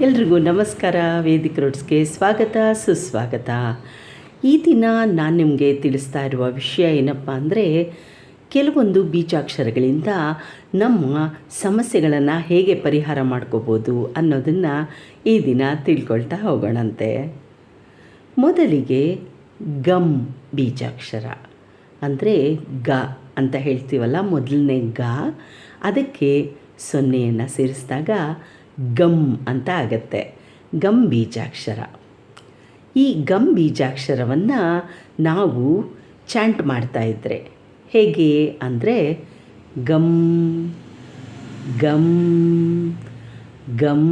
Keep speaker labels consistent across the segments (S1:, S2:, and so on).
S1: ಎಲ್ರಿಗೂ ನಮಸ್ಕಾರ ವೇದಿಕ್ ರೋಡ್ಸ್ಗೆ ಸ್ವಾಗತ, ಸುಸ್ವಾಗತ. ಈ ದಿನ ನಾನು ನಿಮಗೆ ತಿಳಿಸ್ತಾ ಇರುವ ವಿಷಯ ಏನಪ್ಪ ಅಂದರೆ, ಕೆಲವೊಂದು ಬೀಜಾಕ್ಷರಗಳಿಂದ ನಮ್ಮ ಸಮಸ್ಯೆಗಳನ್ನು ಹೇಗೆ ಪರಿಹಾರ ಮಾಡ್ಕೋಬೋದು ಅನ್ನೋದನ್ನು ಈ ದಿನ ತಿಳ್ಕೊಳ್ತಾ ಹೋಗೋಣಂತೆ. ಮೊದಲಿಗೆ ಗಮ್ ಬೀಜಾಕ್ಷರ. ಅಂದರೆ ಗ ಅಂತ ಹೇಳ್ತೀವಲ್ಲ, ಮೊದಲನೇ ಗ. ಅದಕ್ಕೆ ಸೊನ್ನೆಯನ್ನು ಸೇರಿಸಿದಾಗ ಗಮ್ ಅಂತ ಆಗತ್ತೆ. ಗಮ್ ಬೀಜಾಕ್ಷರ. ಈ ಗಮ್ ಬೀಜಾಕ್ಷರವನ್ನು ನಾವು ಚಾಂಟ್ ಮಾಡ್ತಾ ಇದ್ದರೆ ಹೇಗೆ ಅಂದರೆ ಗಮ್ ಗಮ್ ಗಮ್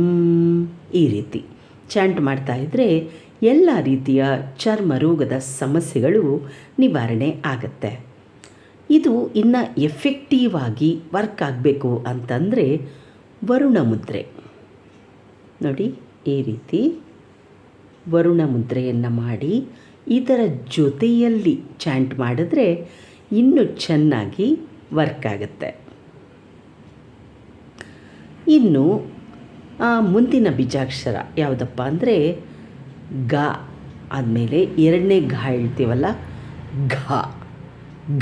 S1: ಈ ರೀತಿ. ಚಾಂಟ್ ಮಾಡ್ತಾ ಇದ್ದರೆ ಎಲ್ಲ ರೀತಿಯ ಚರ್ಮ ರೋಗದ ಸಮಸ್ಯೆಗಳು ನಿವಾರಣೆ ಆಗುತ್ತೆ. ಇದು ಇನ್ನು ಎಫೆಕ್ಟಿವ್ ಆಗಿ ವರ್ಕ್ ಆಗಬೇಕು ಅಂತಂದರೆ ವರುಣ ಮುದ್ರೆ ನೋಡಿ, ಈ ರೀತಿ ವರುಣ ಮುದ್ರೆಯನ್ನು ಮಾಡಿ ಇದರ ಜೊತೆಯಲ್ಲಿ ಚಾಂಟ್ ಮಾಡಿದ್ರೆ ಇನ್ನೂ ಚೆನ್ನಾಗಿ ವರ್ಕ್ ಆಗುತ್ತೆ. ಇನ್ನು ಮುಂದಿನ ಬೀಜಾಕ್ಷರ ಯಾವುದಪ್ಪ ಅಂದರೆ ಗ ಆದಮೇಲೆ ಎರಡನೇ ಘ ಹೇಳ್ತೀವಲ್ಲ? ಘ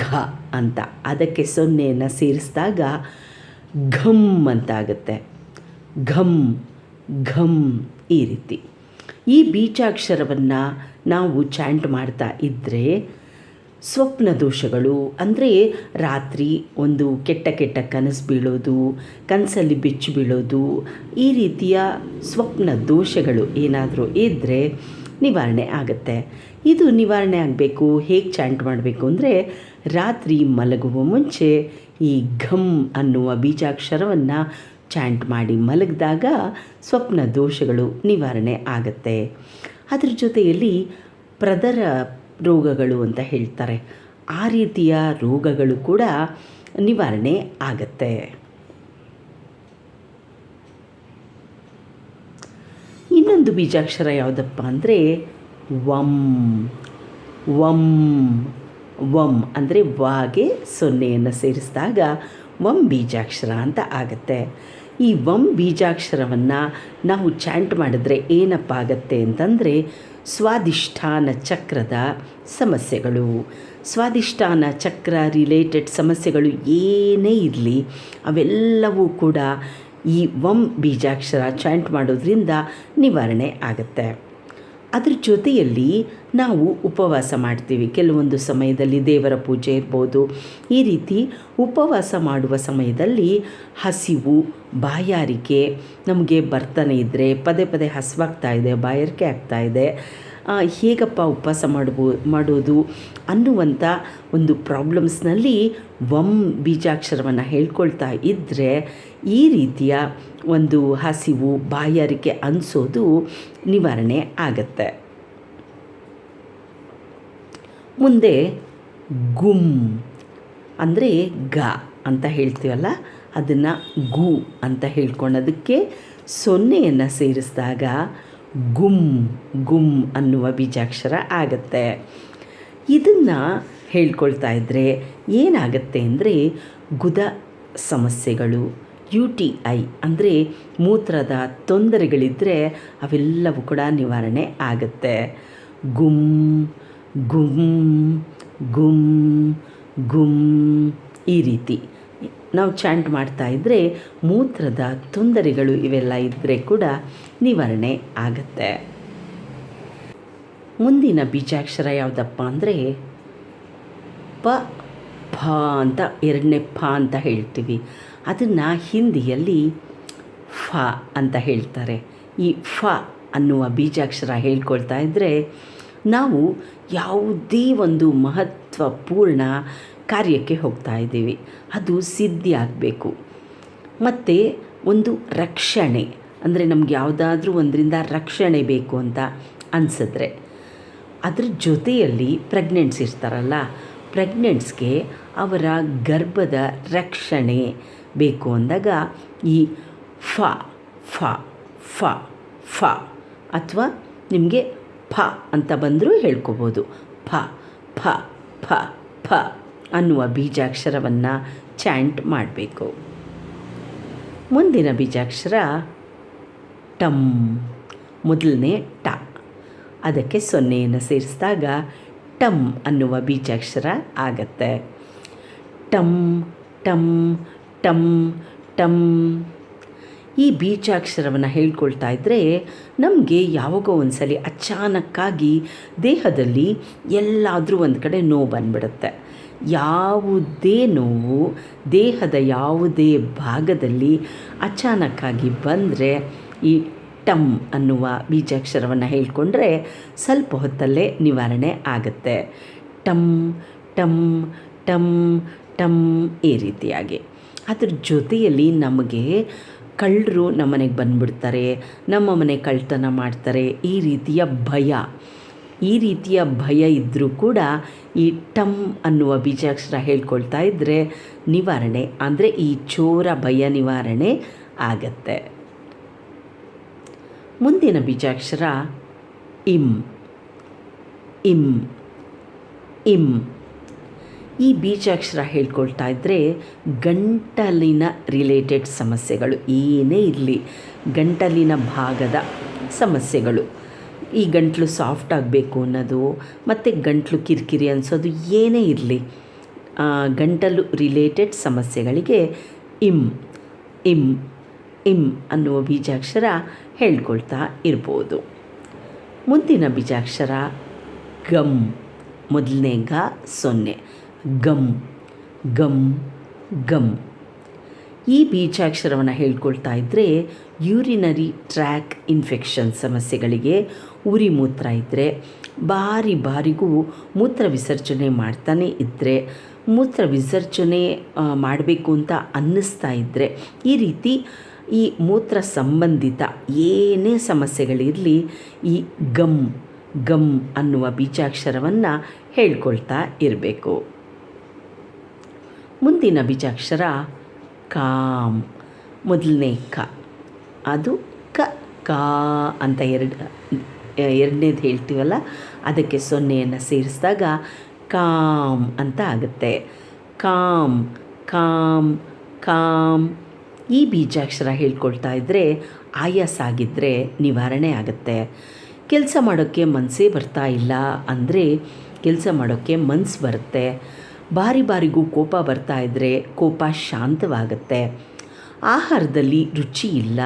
S1: ಘ ಅಂತ. ಅದಕ್ಕೆ ಸೊನ್ನೆಯನ್ನು ಸೇರಿಸಿದಾಗ ಘಮ್ ಅಂತ ಆಗುತ್ತೆ. ಘಮ್ ಘಮ್ ಈ ರೀತಿ. ಈ ಬೀಜಾಕ್ಷರವನ್ನು ನಾವು ಚಾಂಟ್ ಮಾಡ್ತಾ ಇದ್ದರೆ ಸ್ವಪ್ನ ದೋಷಗಳು, ಅಂದರೆ ರಾತ್ರಿ ಒಂದು ಕೆಟ್ಟ ಕೆಟ್ಟ ಕನಸು ಬೀಳೋದು, ಕನಸಲ್ಲಿ ಬೆಚ್ಚಿ ಬೀಳೋದು, ಈ ರೀತಿಯ ಸ್ವಪ್ನ ದೋಷಗಳು ಏನಾದರೂ ಇದ್ದರೆ ನಿವಾರಣೆ ಆಗುತ್ತೆ. ಇದು ನಿವಾರಣೆ ಆಗಬೇಕು, ಹೇಗೆ ಚಾಂಟ್ ಮಾಡಬೇಕು ಅಂದರೆ ರಾತ್ರಿ ಮಲಗುವ ಮುಂಚೆ ಈ ಘಮ್ ಅನ್ನುವ ಬೀಜಾಕ್ಷರವನ್ನು ಚಾಂಟ್ ಮಾಡಿ ಮಲಗಿದಾಗ ಸ್ವಪ್ನ ದೋಷಗಳು ನಿವಾರಣೆ ಆಗುತ್ತೆ. ಅದ್ರ ಜೊತೆಯಲ್ಲಿ ಪ್ರದರ ರೋಗಗಳು ಅಂತ ಹೇಳ್ತಾರೆ. ಆ ರೀತಿಯ ರೋಗಗಳು ಕೂಡ ನಿವಾರಣೆ ಆಗತ್ತೆ. ಇನ್ನೊಂದು ಬೀಜಾಕ್ಷರ ಯಾವುದಪ್ಪ ಅಂದರೆ ವಂ. ವಂ. ವಂ ಅಂದರೆ ವಾಗೆ ಸೊನ್ನೆಯನ್ನು ಸೇರಿಸಿದಾಗ ವಂ ಬೀಜಾಕ್ಷರ ಅಂತ ಆಗುತ್ತೆ. ಈ ವಂ ಬೀಜಾಕ್ಷರವನ್ನು ನಾವು ಚಾಂಟ್ ಮಾಡಿದ್ರೆ ಏನಪ್ಪ ಆಗತ್ತೆ ಅಂತಂದರೆ ಸ್ವಾದಿಷ್ಠಾನ ಚಕ್ರದ ಸಮಸ್ಯೆಗಳು. ಸ್ವಾದಿಷ್ಠಾನ ಚಕ್ರ ರಿಲೇಟೆಡ್ ಸಮಸ್ಯೆಗಳು ಏನೇ ಇರಲಿ, ಅವೆಲ್ಲವೂ ಕೂಡ ಈ ವಂ ಬೀಜಾಕ್ಷರ ಚಾಂಟ್ ಮಾಡೋದ್ರಿಂದ ನಿವಾರಣೆ ಆಗುತ್ತೆ. ಅದ್ರ ಜೊತೆಯಲ್ಲಿ ನಾವು ಉಪವಾಸ ಮಾಡ್ತೀವಿ. ಕೆಲವೊಂದು ಸಮಯದಲ್ಲಿ ದೇವರ ಪೂಜೆ ಇರ್ಬೋದು. ಈ ರೀತಿ ಉಪವಾಸ ಮಾಡುವ ಸಮಯದಲ್ಲಿ ಹಸಿವು, ಬಾಯಾರಿಕೆ, ನಮಗೆ ಬರ್ತಾನೆ ಇದ್ದರೆ ಪದೇ ಪದೇ ಹಸಿವಾಗ್ತಾ ಇದೆ, ಬಾಯಾರಿಕೆ ಆಗ್ತಾ ಇದೆ. ಹೇಗಪ್ಪ ಉಪವಾಸ ಮಾಡ್ಬೋ ಮಾಡೋದು ಅನ್ನುವಂಥ ಒಂದು ಪ್ರಾಬ್ಲಮ್ಸ್ನಲ್ಲಿ ವಂ ಬೀಜಾಕ್ಷರವನ್ನು ಹೇಳ್ಕೊಳ್ತಾ ಇದ್ದರೆ ಈ ರೀತಿಯ ಒಂದು ಹಸಿವು ಬಾಯಾರಿಕೆ ಅನಿಸೋದು ನಿವಾರಣೆ ಆಗತ್ತೆ. ಮುಂದೆ ಗುಮ್ ಅಂದರೆ ಗ ಅಂತ ಹೇಳ್ತೀವಲ್ಲ, ಅದನ್ನು ಗು ಅಂತ ಹೇಳ್ಕೊಳ್ಳೋದಕ್ಕೆ ಸೊನ್ನೆಯನ್ನು ಸೇರಿಸಿದಾಗ ಗುಮ್ ಗುಮ್ ಅನ್ನುವ ಬೀಜಾಕ್ಷರ ಆಗತ್ತೆ. ಇದನ್ನು ಹೇಳ್ಕೊಳ್ತಾ ಇದ್ದರೆ ಏನಾಗತ್ತೆ ಅಂದರೆ ಗುದ ಸಮಸ್ಯೆಗಳು, ಯು ಟಿ ಐ ಅಂದರೆ ಮೂತ್ರದ ತೊಂದರೆಗಳಿದ್ದರೆ ಅವೆಲ್ಲವೂ ಕೂಡ ನಿವಾರಣೆ ಆಗುತ್ತೆ. ಗುಮ್ ಗುಮ್ ಗುಮ್ ಗುಮ್ ಈ ರೀತಿ. ನಾವು ಚಾಂಟ್ ಮಾಡ್ತಾ ಇದ್ದರೆ ಮೂತ್ರದ ತೊಂದರೆಗಳು ಇವೆಲ್ಲ ಇದ್ದರೆ ಕೂಡ ನಿವಾರಣೆ ಆಗತ್ತೆ. ಮುಂದಿನ ಬೀಜಾಕ್ಷರ ಯಾವುದಪ್ಪ ಅಂದರೆ ಪ, ಫ ಅಂತ, ಎರಡನೇ ಫ ಅಂತ ಹೇಳ್ತೀವಿ. ಅದನ್ನು ಹಿಂದಿಯಲ್ಲಿ ಫ ಅಂತ ಹೇಳ್ತಾರೆ. ಈ ಫ ಅನ್ನುವ ಬೀಜಾಕ್ಷರ ಹೇಳ್ಕೊಳ್ತಾ ಇದ್ದರೆ ನಾವು ಯಾವುದೇ ಒಂದು ಮಹತ್ವಪೂರ್ಣ ಕಾರ್ಯಕ್ಕೆ ಹೋಗ್ತಾ ಇದ್ದೀವಿ. ಅದು ಸಿದ್ಧಿ ಆಗಬೇಕು. ಮತ್ತು ಒಂದು ರಕ್ಷಣೆ. ಅಂದರೆ ನಮ್ಗೆ ಯಾವುದಾದ್ರೂ ಒಂದರಿಂದ ರಕ್ಷಣೆ ಬೇಕು ಅಂತ ಅನಿಸಿದ್ರೆ. ಅದ್ರ ಜೊತೆಯಲ್ಲಿ ಪ್ರೆಗ್ನೆಂಟ್ಸ್ ಇರ್ತಾರಲ್ಲ ಪ್ರೆಗ್ನೆಂಟ್ಸ್ಗೆ ಅವರ ಗರ್ಭದ ರಕ್ಷಣೆ ಬೇಕು ಅಂದಾಗ ಈ ಫ ಫ ಫ ಫ ಅಥವಾ ನಿಮಗೆ ಫ ಅಂತ ಬಂದರೂ ಹೇಳ್ಕೊಬೋದು. ಫ ಫ ಫ ಫ ಅನ್ನುವ ಬೀಜಾಕ್ಷರವನ್ನು ಚಾಂಟ್ ಮಾಡಬೇಕು. ಮುಂದಿನ ಬೀಜಾಕ್ಷರ ಟಮ್, ಮೊದಲನೇ ಟ. ಅದಕ್ಕೆ ಸೊನ್ನೆಯನ್ನು ಸೇರಿಸಿದಾಗ ಟಮ್ ಅನ್ನುವ ಬೀಜಾಕ್ಷರ ಆಗತ್ತೆ. ಟಮ್ ಟಮ್ ಟಮ್ ಟಮ್. ಈ ಬೀಜಾಕ್ಷರವನ್ನು ಹೇಳ್ಕೊಳ್ತಾ ಇದ್ದರೆ ನಮಗೆ ಯಾವಾಗೋ ಒಂದು ಸಲ ಅಚಾನಕ್ಕಾಗಿ ದೇಹದಲ್ಲಿ ಎಲ್ಲಾದರೂ ಒಂದು ಕಡೆ ನೋವು ಬಂದ್ಬಿಡುತ್ತೆ. ಯಾವುದೇ ನೋವು ದೇಹದ ಯಾವುದೇ ಭಾಗದಲ್ಲಿ ಅಚಾನಕ್ಕಾಗಿ ಬಂದರೆ ಈ ಟಮ್ ಅನ್ನುವ ಬೀಜಾಕ್ಷರವನ್ನು ಹೇಳಿಕೊಂಡ್ರೆ ಸ್ವಲ್ಪ ಹೊತ್ತಲ್ಲೇ ನಿವಾರಣೆ ಆಗುತ್ತೆ. ಟಮ್ ಟಮ್ ಟಮ್ ಟಮ್ ಈ ರೀತಿಯಾಗಿ. ಅದ್ರ ಜೊತೆಯಲ್ಲಿ ನಮಗೆ ಕಳ್ಳರು ನಮ್ಮನೆಗೆ ಬಂದುಬಿಡ್ತಾರೆ, ನಮ್ಮ ಮನೆ ಕಳ್ತನ ಮಾಡ್ತಾರೆ ಈ ರೀತಿಯ ಭಯ. ಈ ರೀತಿಯ ಭಯ ಇದ್ದರೂ ಕೂಡ ಈ ಟಮ್ ಅನ್ನುವ ಬೀಜಾಕ್ಷರ ಹೇಳ್ಕೊಳ್ತಾ ಇದ್ದರೆ ನಿವಾರಣೆ, ಅಂದರೆ ಈ ಚೋರ ಭಯ ನಿವಾರಣೆ ಆಗತ್ತೆ. ಮುಂದಿನ ಬೀಜಾಕ್ಷರ ಇಂ ಇಂ ಇಂ. ಈ ಬೀಜಾಕ್ಷರ ಹೇಳ್ಕೊಳ್ತಾ ಇದ್ದರೆ ಗಂಟಲಿನ ರಿಲೇಟೆಡ್ ಸಮಸ್ಯೆಗಳು ಏನೇ ಇರಲಿ, ಗಂಟಲಿನ ಭಾಗದ ಸಮಸ್ಯೆಗಳು. ಈ ಗಂಟಲು ಸಾಫ್ಟ್ ಆಗಬೇಕು ಅನ್ನೋದು, ಮತ್ತು ಗಂಟಲು ಕಿರಿಕಿರಿ ಅನಿಸೋದು ಏನೇ ಇರಲಿ ಗಂಟಲು ರಿಲೇಟೆಡ್ ಸಮಸ್ಯೆಗಳಿಗೆ ಇಂ ಇಂ ಇಂ ಅನ್ನುವ ಬೀಜಾಕ್ಷರ ಹೇಳ್ಕೊಳ್ತಾ ಇರ್ಬೋದು. ಮುಂದಿನ ಬೀಜಾಕ್ಷರ ಗಮ್, ಮೊದಲನೇ ಗ ಸೊನ್ನೆ. ಗಮ್ ಗಮ್ ಗಮ್. ಈ ಬೀಜಾಕ್ಷರವನ್ನು ಹೇಳ್ಕೊಳ್ತಾ ಇದ್ದರೆ ಯೂರಿನರಿ ಟ್ರ್ಯಾಕ್ ಇನ್ಫೆಕ್ಷನ್ ಸಮಸ್ಯೆಗಳಿಗೆ ಉರಿ ಮೂತ್ರ ಇದ್ದರೆ ಬಾರಿ ಬಾರಿಗೂ ಮೂತ್ರ ವಿಸರ್ಜನೆ ಮಾಡ್ತಾನೆ ಇದ್ದರೆ ಮೂತ್ರ ವಿಸರ್ಜನೆ ಮಾಡಬೇಕು ಅಂತ ಅನ್ನಿಸ್ತಾ ಇದ್ದರೆ ಈ ರೀತಿ ಈ ಮೂತ್ರ ಸಂಬಂಧಿತ ಏನೇ ಸಮಸ್ಯೆಗಳಿರಲಿ ಈ ಗಮ್ ಗಮ್ ಅನ್ನುವ ಬೀಜಾಕ್ಷರವನ್ನು ಹೇಳ್ಕೊಳ್ತಾ ಇರಬೇಕು. ಮುಂದಿನ ಬೀಜಾಕ್ಷರ ಕಾಮ್ ಮೊದಲನೇ ಕ. ಅದು ಕ, ಕಾ ಅಂತ ಎರಡು, ಎರಡನೇದು ಹೇಳ್ತೀವಲ್ಲ? ಅದಕ್ಕೆ ಸೊನ್ನೆಯನ್ನು ಸೇರಿಸಿದಾಗ ಕಾಮ್ ಅಂತ ಆಗುತ್ತೆ. ಕಾಮ್ ಕಾಮ್ ಕಾಮ್ ಈ ಬೀಜಾಕ್ಷರ ಹೇಳ್ಕೊಳ್ತಾ ಇದ್ದರೆ ಆಯಾಸ ಆಗಿದ್ದರೆ ನಿವಾರಣೆ ಆಗುತ್ತೆ. ಕೆಲಸ ಮಾಡೋಕ್ಕೆ ಮನಸ್ಸೇ ಬರ್ತಾ ಇಲ್ಲ ಅಂದರೆ ಕೆಲಸ ಮಾಡೋಕ್ಕೆ ಮನಸ್ಸು ಬರುತ್ತೆ. ಬಾರಿ ಬಾರಿಗೂ ಕೋಪ ಬರ್ತಾ ಇದ್ದರೆ ಕೋಪ ಶಾಂತವಾಗುತ್ತೆ. ಆಹಾರದಲ್ಲಿ ರುಚಿ ಇಲ್ಲ.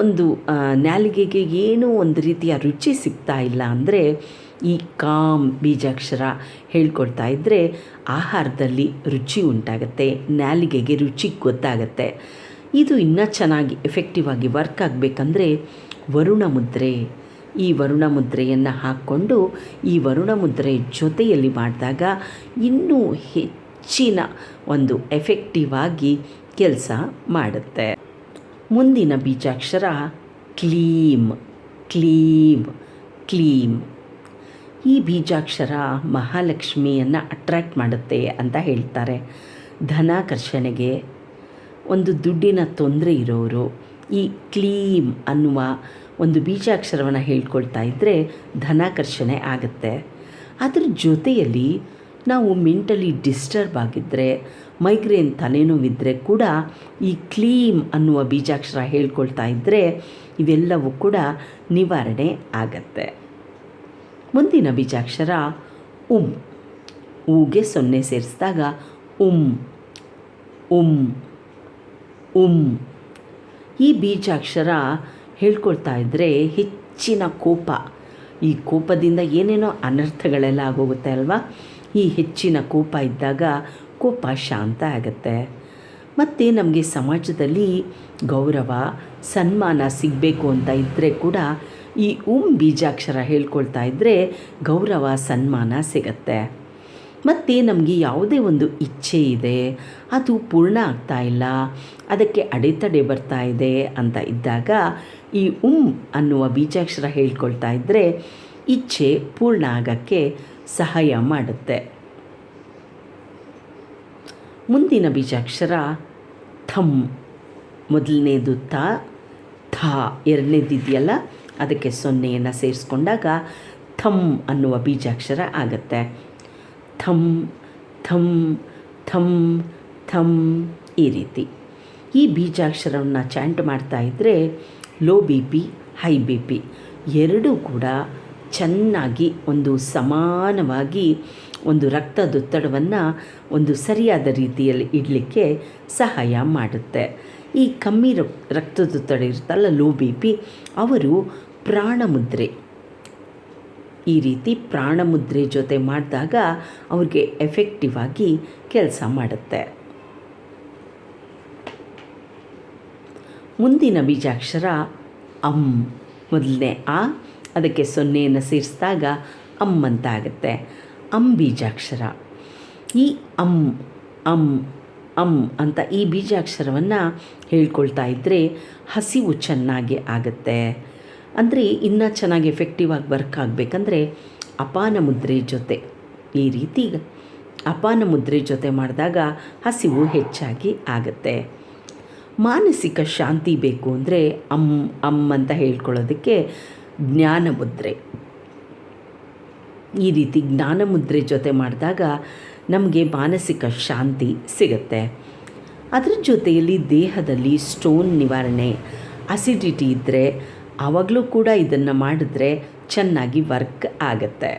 S1: ಒಂದು ನಾಲಿಗೆಗೆ ಏನೂ ಒಂದು ರೀತಿಯ ರುಚಿ ಸಿಗ್ತಾ ಇಲ್ಲ ಅಂದರೆ ಈ ಕಾಮ್ ಬೀಜಾಕ್ಷರ ಹೇಳ್ಕೊಡ್ತಾ ಇದ್ದರೆ ಆಹಾರದಲ್ಲಿ ರುಚಿ ಉಂಟಾಗುತ್ತೆ, ನಾಲಿಗೆಗೆ ರುಚಿ ಗೊತ್ತಾಗುತ್ತೆ. ಇದು ಇನ್ನೂ ಚೆನ್ನಾಗಿ ಎಫೆಕ್ಟಿವ್ ಆಗಿ ವರ್ಕ್ ಆಗಬೇಕಂದ್ರೆ ವರುಣ ಮುದ್ರೆ ಈ ವರುಣ ಮುದ್ರೆಯನ್ನು ಹಾಕ್ಕೊಂಡು ಈ ವರುಣ ಮುದ್ರೆ ಜೊತೆಯಲ್ಲಿ ಮಾಡಿದಾಗ ಇನ್ನೂ ಹೆಚ್ಚಿನ ಒಂದು ಎಫೆಕ್ಟಿವ್ ಆಗಿ ಕೆಲಸ ಮಾಡುತ್ತೆ. ಮುಂದಿನ ಬೀಜಾಕ್ಷರ ಕ್ಲೀಮ್ ಕ್ಲೀಮ್ ಕ್ಲೀಮ್. ಈ ಬೀಜಾಕ್ಷರ ಮಹಾಲಕ್ಷ್ಮಿಯನ್ನು ಅಟ್ರ್ಯಾಕ್ಟ್ ಮಾಡುತ್ತೆ ಅಂತ ಹೇಳ್ತಾರೆ. ಧನಾಕರ್ಷಣೆಗೆ ಒಂದು ದುಡ್ಡಿನ ತೊಂದರೆ ಇರೋರು ಈ ಕ್ಲೀಮ್ ಅನ್ನುವ ಒಂದು ಬೀಜಾಕ್ಷರವನ್ನು ಹೇಳ್ಕೊಳ್ತಾ ಇದ್ದರೆ ಧನಾಕರ್ಷಣೆ ಆಗುತ್ತೆ. ಅದರ ಜೊತೆಯಲ್ಲಿ ನಾವು ಮೆಂಟಲಿ ಡಿಸ್ಟರ್ಬ್ ಆಗಿದ್ದರೆ ಮೈಗ್ರೇನ್ ತಲೆನೋವಿದ್ದರೆ ಕೂಡ ಈ ಕ್ಲೀಮ್ ಅನ್ನುವ ಬೀಜಾಕ್ಷರ ಹೇಳ್ಕೊಳ್ತಾ ಇದ್ದರೆ ಇವೆಲ್ಲವೂ ಕೂಡ ನಿವಾರಣೆ ಆಗತ್ತೆ. ಮುಂದಿನ ಬೀಜಾಕ್ಷರ ಉಂ. ಊಗೆ ಸೊನ್ನೆ ಸೇರಿಸಿದಾಗ ಉಂ ಉಂ ಉಂ. ಈ ಬೀಜಾಕ್ಷರ ಹೇಳ್ಕೊಳ್ತಾ ಇದ್ದರೆ ಹೆಚ್ಚಿನ ಕೋಪ. ಈ ಕೋಪದಿಂದ ಏನೇನೋ ಅನರ್ಥಗಳೆಲ್ಲ ಆಗೋಗುತ್ತೆ ಅಲ್ವಾ? ಈ ಹೆಚ್ಚಿನ ಕೋಪ ಇದ್ದಾಗ ಕೋಪ ಶಾಂತ ಆಗುತ್ತೆ. ಮತ್ತು ನಮಗೆ ಸಮಾಜದಲ್ಲಿ ಗೌರವ, ಸನ್ಮಾನ ಸಿಗಬೇಕು ಅಂತ ಇದ್ದರೆ ಕೂಡ ಈ ಉಂ ಬೀಜಾಕ್ಷರ ಹೇಳ್ಕೊಳ್ತಾ ಇದ್ದರೆ ಗೌರವ, ಸನ್ಮಾನ ಸಿಗತ್ತೆ. ಮತ್ತು ನಮಗೆ ಯಾವುದೇ ಒಂದು ಇಚ್ಛೆ ಇದೆ, ಅದು ಪೂರ್ಣ ಆಗ್ತಾ ಇಲ್ಲ, ಅದಕ್ಕೆ ಅಡೆತಡೆ ಬರ್ತಾ ಇದೆ ಅಂತ ಇದ್ದಾಗ ಈ ಉಮ್ ಅನ್ನುವ ಬೀಜಾಕ್ಷರ ಹೇಳ್ಕೊಳ್ತಾ ಇದ್ದರೆ ಇಚ್ಛೆ ಪೂರ್ಣ ಆಗೋಕ್ಕೆ ಸಹಾಯ ಮಾಡುತ್ತೆ. ಮುಂದಿನ ಬೀಜಾಕ್ಷರ ಥಮ್ ಮೊದಲನೇದು ತ, ಥ ಎರಡನೇದಿದೆಯಲ್ಲ, ಅದಕ್ಕೆ ಸೊನ್ನೆಯನ್ನು ಸೇರಿಸ್ಕೊಂಡಾಗ ಥಮ್ ಅನ್ನುವ ಬೀಜಾಕ್ಷರ ಆಗತ್ತೆ. ಥಮ್ ಥಮ್ ಥಮ್ ಥಮ್ ಈ ರೀತಿ. ಈ ಬೀಜಾಕ್ಷರವನ್ನು ಚಾಂಟ್ ಮಾಡ್ತಾ ಇದ್ದರೆ low B P, high B P ಎರಡೂ ಕೂಡ ಚೆನ್ನಾಗಿ ಒಂದು ಸಮಾನವಾಗಿ ಒಂದು ರಕ್ತದೊತ್ತಡವನ್ನು ಒಂದು ಸರಿಯಾದ ರೀತಿಯಲ್ಲಿ ಇಡಲಿಕ್ಕೆ ಸಹಾಯ ಮಾಡುತ್ತೆ. ಈ ಕಮ್ಮಿ ರಕ್ತದೊತ್ತಡ ಇರುತ್ತಲ್ಲ ಲೋ ಬಿ ಪಿ, ಅವರು ಪ್ರಾಣಮುದ್ರೆ. ಈ ರೀತಿ ಪ್ರಾಣಮುದ್ರೆ ಜೊತೆ ಮಾಡಿದಾಗ ಅವ್ರಿಗೆ ಎಫೆಕ್ಟಿವ್ ಆಗಿ ಕೆಲಸ ಮಾಡುತ್ತೆ. ಮುಂದಿನ ಬೀಜಾಕ್ಷರ ಅಂ ಮೊದಲನೇ ಆ, ಅದಕ್ಕೆ ಸೊನ್ನೆಯನ್ನು ಸೇರಿಸಿದಾಗ ಅಮ್ ಅಂತ ಆಗುತ್ತೆ. ಅಂ ಬೀಜಾಕ್ಷರ. ಈ ಅಂ ಅಂ ಅಂ ಅಂತ ಈ ಬೀಜಾಕ್ಷರವನ್ನು ಹೇಳ್ಕೊಳ್ತಾ ಇದ್ದರೆ ಹಸಿವು ಚೆನ್ನಾಗಿ ಆಗುತ್ತೆ. ಅಂದರೆ ಇನ್ನೂ ಚೆನ್ನಾಗಿ ಎಫೆಕ್ಟಿವ್ ಆಗಿ ವರ್ಕ್ ಆಗಬೇಕಂದ್ರೆ ಅಪಾನ ಮುದ್ರೆ ಜೊತೆ. ಈ ರೀತಿ ಅಪಾನ ಮುದ್ರೆ ಜೊತೆ ಮಾಡಿದಾಗ ಹಸಿವು ಹೆಚ್ಚಾಗಿ ಆಗುತ್ತೆ. ಮಾನಸಿಕ ಶಾಂತಿ ಬೇಕು ಅಂದರೆ ಅಮ್ ಅಮ್ ಅಂತ ಹೇಳ್ಕೊಳ್ಳೋದಕ್ಕೆ ಜ್ಞಾನ ಮುದ್ರೆ. ಈ ರೀತಿ ಜ್ಞಾನ ಮುದ್ರೆ ಜೊತೆ ಮಾಡಿದಾಗ ನಮಗೆ ಮಾನಸಿಕ ಶಾಂತಿ ಸಿಗುತ್ತೆ. ಅದರ ಜೊತೆಯಲ್ಲಿ ದೇಹದಲ್ಲಿ ಸ್ಟೋನ್ ನಿವಾರಣೆ ಅಸಿಡಿಟಿ ಇದ್ದರೆ ಆವಾಗಲೂ ಕೂಡ ಇದನ್ನು ಮಾಡಿದ್ರೆ ಚೆನ್ನಾಗಿ ವರ್ಕ್ ಆಗತ್ತೆ.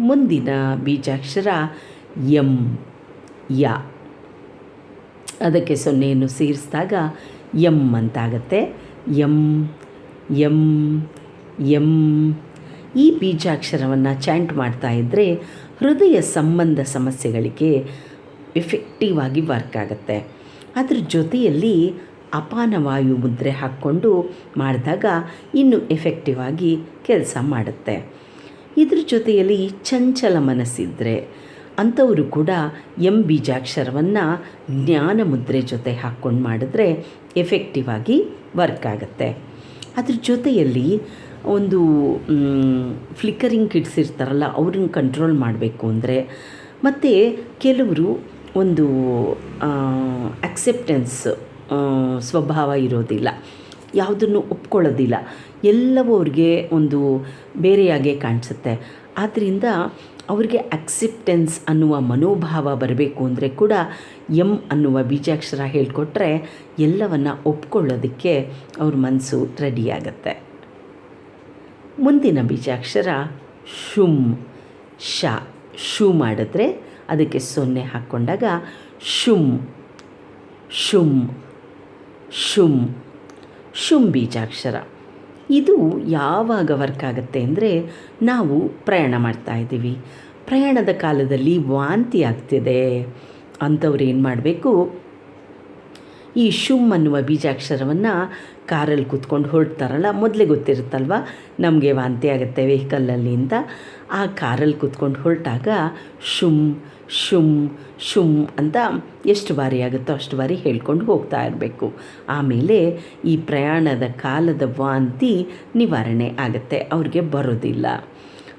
S1: ಮುಂದಿನ ಬೀಜಾಕ್ಷರ ಎಂ, ಯ. ಅದಕ್ಕೆ ಸೊನ್ನೆಯನ್ನು ಸೇರಿಸಿದಾಗ ಎಂ ಅಂತಾಗತ್ತೆ. M M M. ಈ ಬೀಜಾಕ್ಷರವನ್ನು ಚಾಂಟ್ ಮಾಡ್ತಾ ಇದ್ದರೆ ಹೃದಯ ಸಂಬಂಧ ಸಮಸ್ಯೆಗಳಿಗೆ ಎಫೆಕ್ಟಿವ್ ಆಗಿ ವರ್ಕ್ ಆಗುತ್ತೆ. ಅದ್ರ ಜೊತೆಯಲ್ಲಿ ಅಪಾನವಾಯು ಮುದ್ರೆ ಹಾಕ್ಕೊಂಡು ಮಾಡಿದಾಗ ಇನ್ನೂ ಎಫೆಕ್ಟಿವ್ ಆಗಿ ಕೆಲಸ ಮಾಡುತ್ತೆ. ಇದ್ರ ಜೊತೆಯಲ್ಲಿ ಚಂಚಲ ಮನಸ್ಸಿದ್ರೆ ಅಂಥವರು ಕೂಡ ಎಂ ಬೀಜಾಕ್ಷರವನ್ನು ಜ್ಞಾನ ಮುದ್ರೆ ಜೊತೆ ಹಾಕ್ಕೊಂಡು ಮಾಡಿದ್ರೆ ಎಫೆಕ್ಟಿವ್ ಆಗಿ ವರ್ಕ್ ಆಗುತ್ತೆ. ಅದ್ರ ಜೊತೆಯಲ್ಲಿ ಒಂದು ಫ್ಲಿಕ್ಕರಿಂಗ್ ಕಿಡ್ಸ್ ಇರ್ತಾರಲ್ಲ ಅವ್ರನ್ನ ಕಂಟ್ರೋಲ್ ಮಾಡಬೇಕು ಅಂದರೆ ಮತ್ತು ಕೆಲವರು ಒಂದು ಅಕ್ಸೆಪ್ಟೆನ್ಸ್ ಸ್ವಭಾವ ಇರೋದಿಲ್ಲ. ಯಾವುದನ್ನು ಒಪ್ಕೊಳ್ಳೋದಿಲ್ಲ. ಎಲ್ಲವೂ ಅವ್ರಿಗೆ ಒಂದು ಬೇರೆಯಾಗೆ ಕಾಣಿಸುತ್ತೆ. ಆದ್ದರಿಂದ ಅವ್ರಿಗೆ ಅಕ್ಸೆಪ್ಟೆನ್ಸ್ ಅನ್ನುವ ಮನೋಭಾವ ಬರಬೇಕು ಅಂದರೆ ಕೂಡ ಎಂ ಅನ್ನುವ ಬೀಜಾಕ್ಷರ ಹೇಳಿಕೊಟ್ರೆ ಎಲ್ಲವನ್ನು ಒಪ್ಕೊಳ್ಳೋದಕ್ಕೆ ಅವ್ರ ಮನಸ್ಸು ರೆಡಿಯಾಗತ್ತೆ ಮುಂದಿನ ಬೀಜಾಕ್ಷರ ಶುಮ್. ಶ. ಶೂ ಮಾಡಿದ್ರೆ ಅದಕ್ಕೆ ಸೊನ್ನೆ ಹಾಕ್ಕೊಂಡಾಗ ಶುಮ್. ಶುಮ್. ಶುಮ್ ಶುಂ ಬೀಜಾಕ್ಷರ. ಇದು ಯಾವಾಗ ವರ್ಕ್ ಆಗುತ್ತೆ ಅಂದರೆ ನಾವು ಪ್ರಯಾಣ ಮಾಡ್ತಾ ಇದ್ದೀವಿ. ಪ್ರಯಾಣದ ಕಾಲದಲ್ಲಿ ವಾಂತಿ ಆಗ್ತಿದೆ. ಅಂಥವ್ರು ಏನು ಮಾಡಬೇಕು? ಈ ಶುಮ್ ಅನ್ನುವ ಬೀಜಾಕ್ಷರವನ್ನು ಕಾರಲ್ಲಿ ಕೂತ್ಕೊಂಡು ಹೊರಡ್ತಾರಲ್ಲ, ಮೊದಲೇ ಗೊತ್ತಿರುತ್ತಲ್ವ? ನಮಗೆ ವಾಂತಿ ಆಗುತ್ತೆ ವೆಹಿಕಲಲ್ಲಿ ಅಂತ. ಆ ಕಾರಲ್ಲಿ ಕೂತ್ಕೊಂಡು ಹೊರಟಾಗ ಶುಮ್ ಶುಮ್ ಶುಮ್ ಅಂತ ಎಷ್ಟು ಬಾರಿ ಆಗುತ್ತೋ ಅಷ್ಟು ಬಾರಿ ಹೇಳ್ಕೊಂಡು ಹೋಗ್ತಾ ಇರಬೇಕು. ಆಮೇಲೆ ಈ ಪ್ರಯಾಣದ ಕಾಲದ ವಾಂತಿ ನಿವಾರಣೆ ಆಗುತ್ತೆ, ಅವ್ರಿಗೆ ಬರೋದಿಲ್ಲ.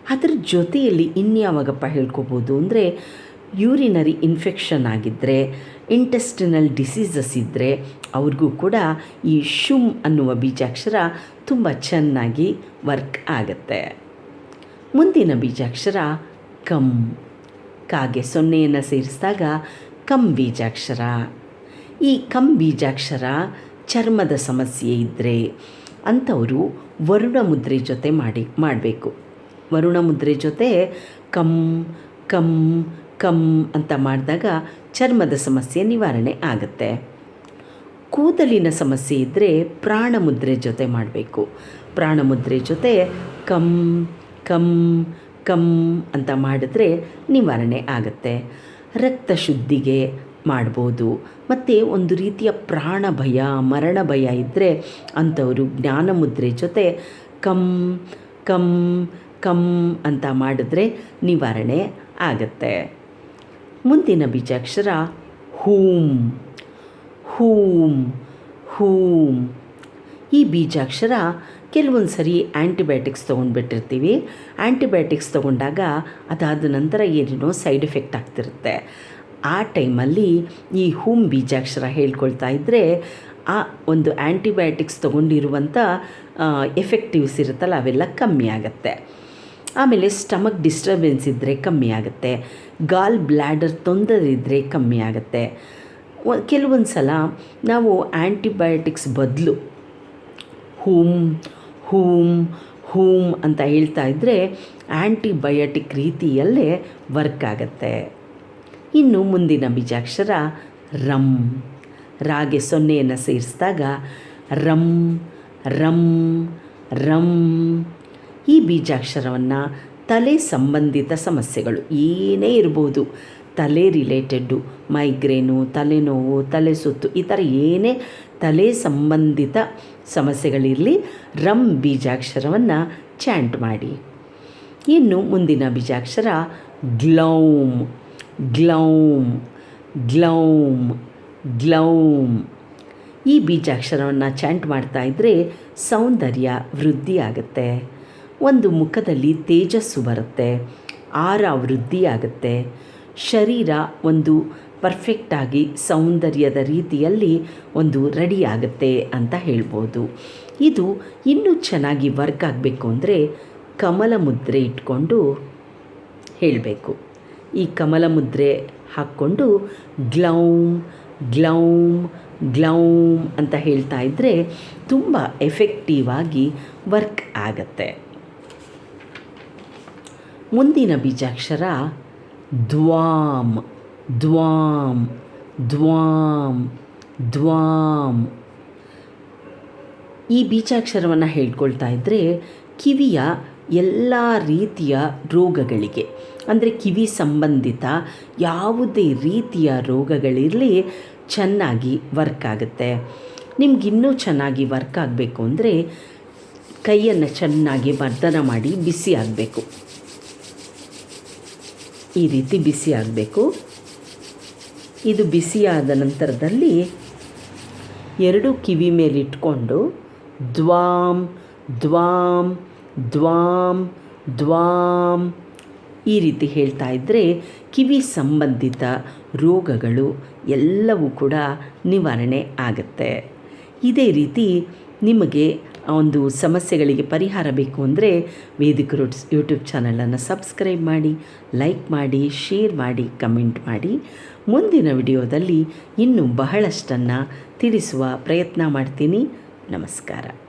S1: ಅದರ ಜೊತೆಯಲ್ಲಿ ಇನ್ಯಾವಾಗಪ್ಪ ಹೇಳ್ಕೊಬೋದು ಅಂದರೆ, ಯೂರಿನರಿ ಇನ್ಫೆಕ್ಷನ್ ಆಗಿದ್ದರೆ ಇಂಟೆಸ್ಟಿನಲ್ ಡಿಸೀಸಸ್ ಇದ್ದರೆ ಅವ್ರಿಗೂ ಕೂಡ ಈ ಶುಮ್ ಅನ್ನುವ ಬೀಜಾಕ್ಷರ ತುಂಬ ಚೆನ್ನಾಗಿ ವರ್ಕ್ ಆಗುತ್ತೆ. ಮುಂದಿನ ಬೀಜಾಕ್ಷರ ಕಮ್. ಕಾಗೆ ಸೊನ್ನೆಯನ್ನು ಸೇರಿಸಿದಾಗ ಕಮ್ ಬೀಜಾಕ್ಷರ. ಈ ಕಮ್ ಬೀಜಾಕ್ಷರ ಚರ್ಮದ ಸಮಸ್ಯೆ ಇದ್ದರೆ ಅಂಥವರು ವರುಣ ಮುದ್ರೆ ಜೊತೆ ಮಾಡಿ, ಮಾಡಬೇಕು. ವರುಣ ಮುದ್ರೆ ಜೊತೆ ಕಮ್ ಕಮ್ ಕಮ್ ಅಂತ ಮಾಡಿದಾಗ ಚರ್ಮದ ಸಮಸ್ಯೆ ನಿವಾರಣೆ ಆಗುತ್ತೆ. ಕೂದಲಿನ ಸಮಸ್ಯೆ ಇದ್ದರೆ ಪ್ರಾಣಮುದ್ರೆ ಜೊತೆ ಮಾಡಬೇಕು. ಪ್ರಾಣಮುದ್ರೆ ಜೊತೆ ಕಮ್ ಕಮ್ ಕಮ್ ಅಂತ ಮಾಡಿದ್ರೆ ನಿವಾರಣೆ ಆಗುತ್ತೆ. ರಕ್ತ ಶುದ್ಧಿಗೆ ಮಾಡ್ಬೋದು. ಮತ್ತು ಒಂದು ರೀತಿಯ ಪ್ರಾಣ ಭಯ, ಮರಣ ಭಯ ಇದ್ದರೆ ಅಂಥವರು ಜ್ಞಾನ ಮುದ್ರೆ ಜೊತೆ ಕಮ್ ಕಮ್ ಕಮ್ ಅಂತ ಮಾಡಿದ್ರೆ ನಿವಾರಣೆ ಆಗತ್ತೆ. ಮುಂದಿನ ಬೀಜಾಕ್ಷರ ಹೂಂ ಹೂಂ ಹೂಂ. ಈ ಬೀಜಾಕ್ಷರ ಕೆಲವೊಂದು ಸರಿ ಆ್ಯಂಟಿಬಯೋಟಿಕ್ಸ್ ತೊಗೊಂಡ್ಬಿಟ್ಟಿರ್ತೀವಿ. ಆ್ಯಂಟಿಬಯೋಟಿಕ್ಸ್ ತೊಗೊಂಡಾಗ ಅದಾದ ನಂತರ ಏನೇನೋ ಸೈಡ್ ಎಫೆಕ್ಟ್ ಆಗ್ತಿರುತ್ತೆ. ಆ ಟೈಮಲ್ಲಿ ಈ ಹೂಮ್ ಬೀಜಾಕ್ಷರ ಹೇಳ್ಕೊಳ್ತಾ ಇದ್ದರೆ ಆ ಒಂದು ಆ್ಯಂಟಿಬಯೋಟಿಕ್ಸ್ ತೊಗೊಂಡಿರುವಂಥ ಎಫೆಕ್ಟಿವ್ಸ್ ಇರುತ್ತಲ್ಲ, ಅವೆಲ್ಲ ಕಮ್ಮಿ ಆಗುತ್ತೆ. ಆಮೇಲೆ ಸ್ಟಮಕ್ ಡಿಸ್ಟರ್ಬೆನ್ಸ್ ಇದ್ದರೆ ಕಮ್ಮಿ ಆಗುತ್ತೆ. ಗಾಲ್ ಬ್ಲ್ಯಾಡರ್ ತೊಂದರೆ ಇದ್ದರೆ ಕಮ್ಮಿ ಆಗುತ್ತೆ. ಕೆಲವೊಂದು ಸಲ ನಾವು ಆ್ಯಂಟಿಬಯೋಟಿಕ್ಸ್ ಬದಲು ಹೂಮ್ ಹೂಮ್ ಹೂಮ್ ಅಂತ ಹೇಳ್ತಾ ಇದ್ದರೆ ಆ್ಯಂಟಿಬಯೋಟಿಕ್ ರೀತಿಯಲ್ಲೇ ವರ್ಕ್ ಆಗುತ್ತೆ. ಇನ್ನು ಮುಂದಿನ ಬೀಜಾಕ್ಷರ ರಮ್ ರಾಗೆ ಸೊನ್ನೆಯನ್ನು ಸೇರಿಸಿದಾಗ ರಮ್ ರಮ್ ರಮ್ ಈ ಬೀಜಾಕ್ಷರವನ್ನು ತಲೆ ಸಂಬಂಧಿತ ಸಮಸ್ಯೆಗಳು ಏನೇ ಇರ್ಬೋದು. ತಲೆ ರಿಲೇಟೆಡ್ಡು ಮೈಗ್ರೇನು, ತಲೆನೋವು ತಲೆ ಸುತ್ತು ಈ ಥರ ಏನೇ ತಲೆ ಸಂಬಂಧಿತ ಸಮಸ್ಯೆಗಳಿರಲಿ ರಂ ಬೀಜಾಕ್ಷರವನ್ನು ಚಾಂಟ್ ಮಾಡಿ. ಇನ್ನು ಮುಂದಿನ ಬೀಜಾಕ್ಷರ ಗ್ಲೌಮ್ ಗ್ಲೌಮ್ ಗ್ಲೌಮ್ ಗ್ಲೌಮ್ ಈ ಬೀಜಾಕ್ಷರವನ್ನು ಚಾಂಟ್ ಮಾಡ್ತಾ ಇದ್ದರೆ ಸೌಂದರ್ಯ ವೃದ್ಧಿ ಆಗುತ್ತೆ. ಒಂದು ಮುಖದಲ್ಲಿ ತೇಜಸ್ಸು ಬರುತ್ತೆ, ಆರ ವೃದ್ಧಿ ಆಗುತ್ತೆ. ಶರೀರ ಒಂದು ಪರ್ಫೆಕ್ಟಾಗಿ ಸೌಂದರ್ಯದ ರೀತಿಯಲ್ಲಿ ಒಂದು ರೆಡಿ ಆಗುತ್ತೆ ಅಂತ ಹೇಳ್ಬೋದು. ಇದು ಇನ್ನೂ ಚೆನ್ನಾಗಿ ವರ್ಕ್ ಆಗಬೇಕು ಅಂದರೆ ಕಮಲ ಮುದ್ರೆ ಇಟ್ಕೊಂಡು ಹೇಳಬೇಕು. ಈ ಕಮಲ ಮುದ್ರೆ ಹಾಕ್ಕೊಂಡು ಗ್ಲೌಮ್ ಗ್ಲೌಮ್ ಗ್ಲೌಮ್ ಅಂತ ಹೇಳ್ತಾ ಇದ್ದರೆ ತುಂಬ ಎಫೆಕ್ಟಿವ್ ಆಗಿ ವರ್ಕ್ ಆಗತ್ತೆ. ಮುಂದಿನ ಬೀಜಾಕ್ಷರ ದ್ವಾಮ್ ದ್ವಾಮ್ ದ್ವಾಂ ದ್ವಾಮ್. ಈ ಬೀಜಾಕ್ಷರವನ್ನು ಹೇಳ್ಕೊಳ್ತಾ ಇದ್ದರೆ ಕಿವಿಯ ಎಲ್ಲ ರೀತಿಯ ರೋಗಗಳಿಗೆ, ಅಂದರೆ ಕಿವಿ ಸಂಬಂಧಿತ ಯಾವುದೇ ರೀತಿಯ ರೋಗಗಳಿರಲಿ ಚೆನ್ನಾಗಿ ವರ್ಕ್ ಆಗುತ್ತೆ. ನಿಮಗಿನ್ನೂ ಚೆನ್ನಾಗಿ ವರ್ಕ್ ಆಗಬೇಕು ಅಂದರೆ ಕೈಯನ್ನು ಚೆನ್ನಾಗಿ ಮರ್ದನ ಮಾಡಿ ಬಿಸಿ ಆಗಬೇಕು. ಈ ರೀತಿ ಬಿಸಿ ಆಗಬೇಕು. ಇದು ಬಿಸಿಯಾದ ನಂತರದಲ್ಲಿ ಎರಡು ಕಿವಿ ಮೇಲೆ ಇಟ್ಕೊಂಡು ದ್ವಾಮ್ ದ್ವಾಮ್ ದ್ವಾಮ್ ದ್ವಾಮ್ ಈ ರೀತಿ ಹೇಳ್ತಾ ಇದ್ದರೆ ಕಿವಿ ಸಂಬಂಧಿತ ರೋಗಗಳು ಎಲ್ಲವೂ ಕೂಡ ನಿವಾರಣೆ ಆಗುತ್ತೆ. ಇದೇ ರೀತಿ ನಿಮಗೆ ಒಂದು ಸಮಸ್ಯೆಗಳಿಗೆ ಪರಿಹಾರ ಬೇಕು ಅಂದರೆ ವೇದಿಕ ರೂಟ್ಸ್ ಯೂಟ್ಯೂಬ್ ಚಾನಲನ್ನು ಸಬ್ಸ್ಕ್ರೈಬ್ ಮಾಡಿ, ಲೈಕ್ ಮಾಡಿ, ಶೇರ್ ಮಾಡಿ, ಕಮೆಂಟ್ ಮಾಡಿ. ಮುಂದಿನ ವಿಡಿಯೋದಲ್ಲಿ ಇನ್ನೂ ಬಹಳಷ್ಟನ್ನು ತಿಳಿಸುವ ಪ್ರಯತ್ನ ಮಾಡ್ತೀನಿ. ನಮಸ್ಕಾರ.